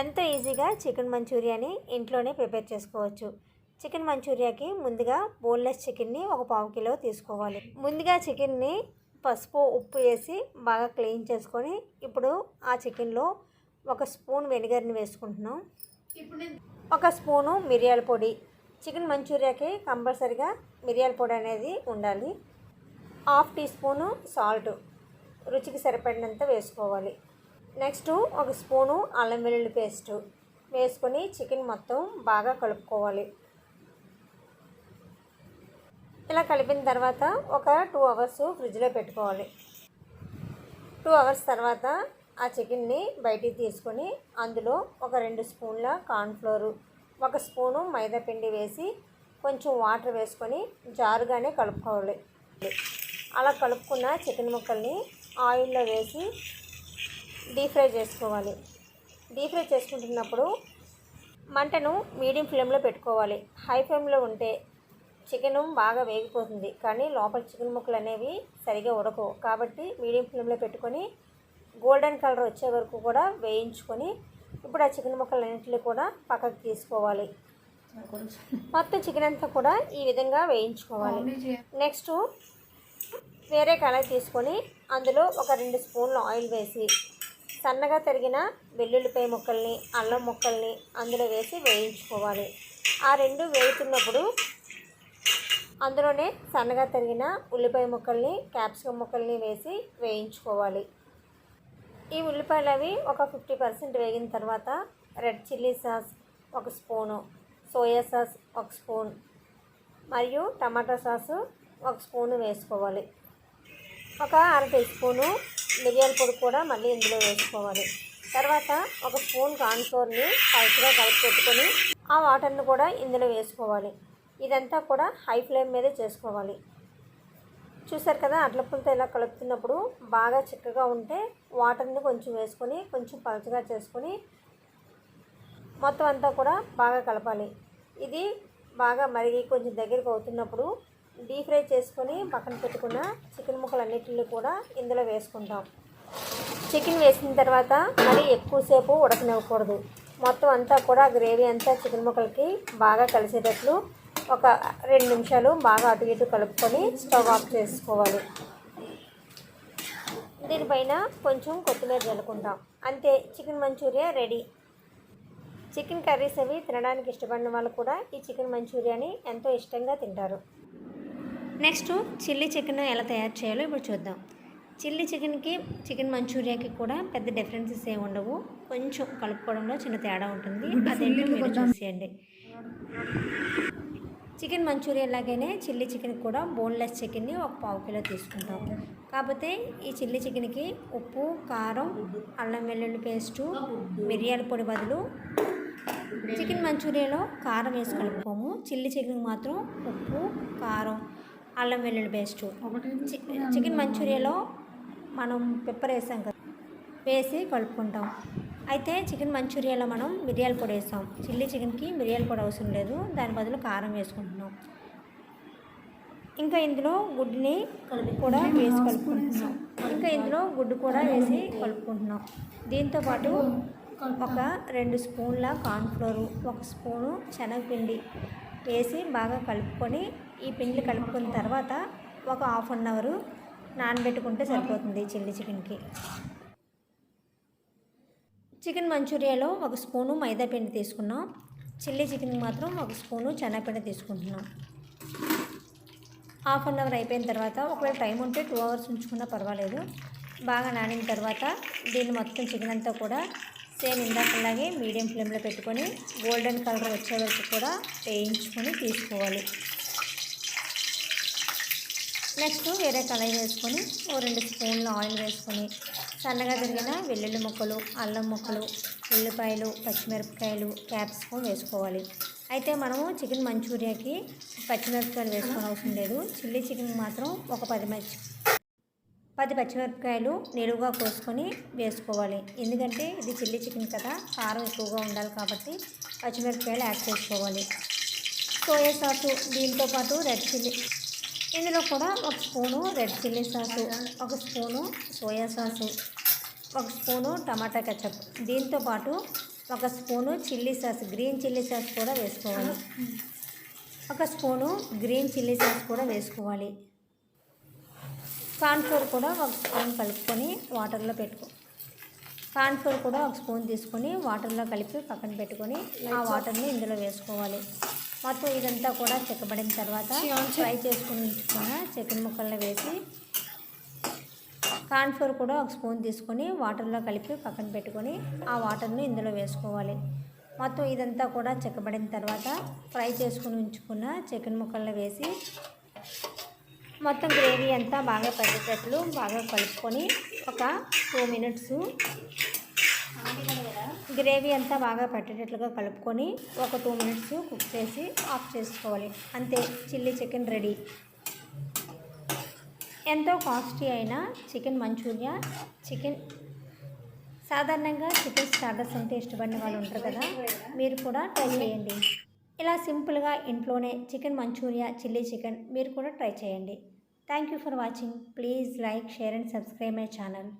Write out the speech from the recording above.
ఎంతో ఈజీగా చికెన్ మంచూరియాని ఇంట్లోనే ప్రిపేర్ చేసుకోవచ్చు. చికెన్ మంచూరియాకి ముందుగా బోన్లెస్ చికెన్ని ఒక పావు కిలో తీసుకోవాలి. ముందుగా చికెన్ని పసుపు ఉప్పు వేసి బాగా క్లీన్ చేసుకొని ఇప్పుడు ఆ చికెన్లో ఒక స్పూన్ వెనిగర్ని వేసుకుంటున్నాం. ఒక స్పూను మిరియాల పొడి. చికెన్ మంచూరియాకి కంపల్సరిగా మిరియాల పొడి అనేది ఉండాలి. Half teaspoon salt. రుచికి సరిపడినంత వేసుకోవాలి. నెక్స్ట్ ఒక స్పూను అల్లం వెల్లుల్లి పేస్ట్ వేసుకొని చికెన్ మొత్తం బాగా కలుపుకోవాలి. ఇలా కలిపిన తర్వాత ఒక టూ అవర్స్ ఫ్రిడ్జ్లో పెట్టుకోవాలి. టూ అవర్స్ తర్వాత ఆ చికెన్ని బయటికి తీసుకొని అందులో ఒక రెండు స్పూన్ల కార్న్ఫ్లోరు ఒక స్పూను మైదా పిండి వేసి కొంచెం వాటర్ వేసుకొని జారుగానే కలుపుకోవాలి. అలా కలుపుకున్న చికెన్ ముక్కల్ని ఆయిల్లో వేసి డీప్ ఫ్రై చేసుకోవాలి. డీప్ ఫ్రై చేసుకుంటున్నప్పుడు మంటను మీడియం ఫ్లేమ్లో పెట్టుకోవాలి. హై ఫ్లేమ్లో ఉంటే చికెను బాగా వేగిపోతుంది. కానీ లోపల చికెన్ ముక్కలు అనేవి సరిగా ఉడకవు కాబట్టి మీడియం ఫ్లేమ్లో పెట్టుకొని గోల్డెన్ కలర్ వచ్చే వరకు కూడా వేయించుకొని ఇప్పుడు ఆ చికెన్ ముక్కలన్నింటినీ కూడా పక్కకు తీసుకోవాలి. మొత్తం చికెన్ అంతా కూడా ఈ విధంగా వేయించుకోవాలి. నెక్స్ట్ వేరే కళాయి తీసుకొని అందులో ఒక రెండు స్పూన్లు ఆయిల్ వేసి సన్నగా తరిగిన వెల్లుల్లిపాయ ముక్కల్ని అల్లం ముక్కల్ని అందులో వేసి వేయించుకోవాలి. ఆ రెండు వేగుతున్నప్పుడు అందులోనే సన్నగా తరిగిన ఉల్లిపాయ ముక్కల్ని క్యాప్సికమ్ ముక్కల్ని వేసి వేయించుకోవాలి. ఈ ఉల్లిపాయలు అవి ఒక ఫిఫ్టీ పర్సెంట్ వేగిన తర్వాత రెడ్ చిల్లీ సాస్ ఒక స్పూను సోయా సాస్ ఒక స్పూన్ మరియు టమాటా సాసు ఒక స్పూను వేసుకోవాలి. ఒక అర టీ స్పూను మిరియాల పొడి కూడా మళ్ళీ ఇందులో వేసుకోవాలి. తర్వాత ఒక స్పూన్ కార్న్ఫ్లోర్ని పలుచగా కలిపి పెట్టుకొని ఆ వాటర్ని కూడా ఇందులో వేసుకోవాలి. ఇదంతా కూడా హై ఫ్లేమ్ మీదే చేసుకోవాలి. చూసారు కదా అట్లపులతో ఇలా కలుపుతున్నప్పుడు బాగా చిక్కగా ఉంటే వాటర్ని కొంచెం వేసుకొని కొంచెం పలచగా చేసుకొని మొత్తం అంతా కూడా బాగా కలపాలి. ఇది బాగా మరిగి కొంచెం దగ్గరికి అవుతున్నప్పుడు డీప్ ఫ్రై చేసుకొని పక్కన పెట్టుకున్న చికెన్ ముక్కలన్నిటిని కూడా ఇందులో వేసుకుంటాం. చికెన్ వేసిన తర్వాత మరి ఎక్కువసేపు ఉడకనివ్వకూడదు. మొత్తం అంతా కూడా గ్రేవీ అంతా చికెన్ ముక్కలకి బాగా కలిసేటట్లు ఒక రెండు నిమిషాలు బాగా అటు ఇటు కలుపుకొని స్టవ్ ఆఫ్ చేసుకోవాలి. దీనిపైన కొంచెం కొత్తిమీర జల్లుకుంటాం అంతే chicken manchuria ready. Chicken curries అవి తినడానికి ఇష్టపడిన వాళ్ళు కూడా ఈ చికెన్ మంచూరియాని ఎంతో ఇష్టంగా తింటారు. నెక్స్ట్ చిల్లీ చికెన్ ఎలా తయారు చేయాలో ఇప్పుడు చూద్దాం. చిల్లీ చికెన్కి చికెన్ మంచూరియాకి కూడా పెద్ద డిఫరెన్సెస్ ఏమి ఉండవు. కొంచెం కలుపుకోవడంలో చిన్న తేడా ఉంటుంది. అదేంటో మీరు చూసేయండి. చికెన్ మంచూరియా లాగానే చిల్లీ చికెన్ కూడా బోన్లెస్ చికెన్ని ఒక పావు కిలో తీసుకుంటాం. కాకపోతే ఈ చిల్లీ చికెన్కి ఉప్పు కారం అల్లం వెల్లుల్లి పేస్టు మిరియాల పొడి బదులు చికెన్ మంచూరియాలో కారం వేసి కలుపుకోము. చిల్లీ చికెన్ మాత్రం ఉప్పు కారం అల్లం వెల్లుల్లి పేస్టు. చికెన్ మంచూరియాలో మనం పెప్పర్ వేసాం కదా వేసి కలుపుకుంటాం. అయితే చికెన్ మంచూరియాలో మనం మిరియాల పొడి వేసాం. చిల్లీ చికెన్కి మిరియాల పొడి అవసరం లేదు దాని బదులు కారం వేసుకుంటున్నాం. ఇంకా ఇందులో గుడ్డుని కూడా వేసి కలుపుకుంటున్నాం. ఇంకా ఇందులో గుడ్డు కూడా వేసి కలుపుకుంటున్నాం. దీంతోపాటు ఒక రెండు స్పూన్ల కార్న్ఫ్లోరు ఒక స్పూను శనగపిండి వేసి బాగా కలుపుకొని ఈ పిండిలు కలుపుకున్న తర్వాత ఒక హాఫ్ అన్ అవరు నానబెట్టుకుంటే సరిపోతుంది చిల్లీ చికెన్కి. చికెన్ మంచూరియాలో ఒక స్పూను మైదా పిండి తీసుకున్నాం. చిల్లీ చికెన్కి మాత్రం ఒక స్పూను శనగపిండి తీసుకుంటున్నాం. హాఫ్ అన్ అవర్ అయిపోయిన తర్వాత ఒకవేళ టైం ఉంటే టూ అవర్స్ ఉంచుకున్నా పర్వాలేదు. బాగా నానిన తర్వాత దీన్ని మొత్తం చికెన్ అంతా కూడా సేమ్ ఇందాకలాగే మీడియం ఫ్లేమ్లో పెట్టుకొని గోల్డెన్ కలర్ వచ్చే వరకు కూడా వేయించుకొని తీసుకోవాలి. నెక్స్ట్ వేరే కళాయి వేసుకొని ఓ రెండు స్పూన్లు ఆయిల్ వేసుకొని సన్నగా తిరిగిన వెల్లుల్లి ముక్కలు అల్లం ముక్కలు ఉల్లిపాయలు పచ్చిమిరపకాయలు క్యాప్సికం వేసుకోవాలి. అయితే మనము చికెన్ మంచూరియాకి పచ్చిమిరపకాయలు వేసుకోని అవసరం లేదు. చిల్లీ చికెన్ మాత్రం ఒక పది మర్చి పది పచ్చిమిరపకాయలు నిలువుగా కోసుకొని వేసుకోవాలి. ఎందుకంటే ఇది చిల్లీ చికెన్ కదా కారం ఎక్కువగా ఉండాలి కాబట్టి పచ్చిమిరపకాయలు యాడ్ చేసుకోవాలి. సోయా సాసు దీంతో పాటు రెడ్ చిల్లీ ఇందులో కూడా ఒక స్పూను రెడ్ చిల్లీ సాసు ఒక స్పూను సోయా సాసు ఒక స్పూను టమాటా కెచప్. దీంతో పాటు ఒక spoon chilli sauce green chilli sauce కూడా వేసుకోవాలి. ఒక స్పూను గ్రీన్ చిల్లీ సాస్ కూడా వేసుకోవాలి. కార్న్ఫ్లోర్ కూడా ఒక స్పూన్ కలుపుకొని వాటర్లో పెట్టుకో కార్న్ఫ్లోర్ కూడా ఒక స్పూన్ తీసుకొని వాటర్లో కలిపి పక్కన పెట్టుకొని ఆ వాటర్ని ఇందులో వేసుకోవాలి. మొత్తం ఇదంతా కూడా చెక్కబడిన తర్వాత ఫ్రై చేసుకుని ఉంచుకున్న చికెన్ ముక్కలను వేసి కార్న్ఫ్లోర్ కూడా ఒక స్పూన్ తీసుకొని వాటర్లో కలిపి పక్కన పెట్టుకొని ఆ వాటర్ని ఇందులో వేసుకోవాలి. మొత్తం ఇదంతా కూడా చెక్కబడిన తర్వాత ఫ్రై చేసుకుని ఉంచుకున్న చికెన్ ముక్కలను వేసి మొత్తం గ్రేవీ అంతా బాగా పట్టేటట్లు బాగా కలుపుకొని ఒక టూ మినిట్స్ గ్రేవీ అంతా బాగా పట్టేటట్లుగా కలుపుకొని ఒక టూ మినిట్స్ కుక్ చేసి ఆఫ్ చేసుకోవాలి. అంతే చిల్లీ చికెన్ రెడీ. ఎంతో కాస్ట్లీ అయిన చికెన్ మంచూరియా చికెన్ సాధారణంగా చికెన్ స్టార్టర్స్ అంటే ఇష్టపడిన వాళ్ళు ఉంటారు కదా మీరు కూడా ట్రై చేయండి. ఇలా సింపుల్గా ఇంట్లోనే చికెన్ మంచూరియా చిల్లీ చికెన్ మీరు కూడా ట్రై చేయండి. Thank you for watching. Please like share and subscribe my channel.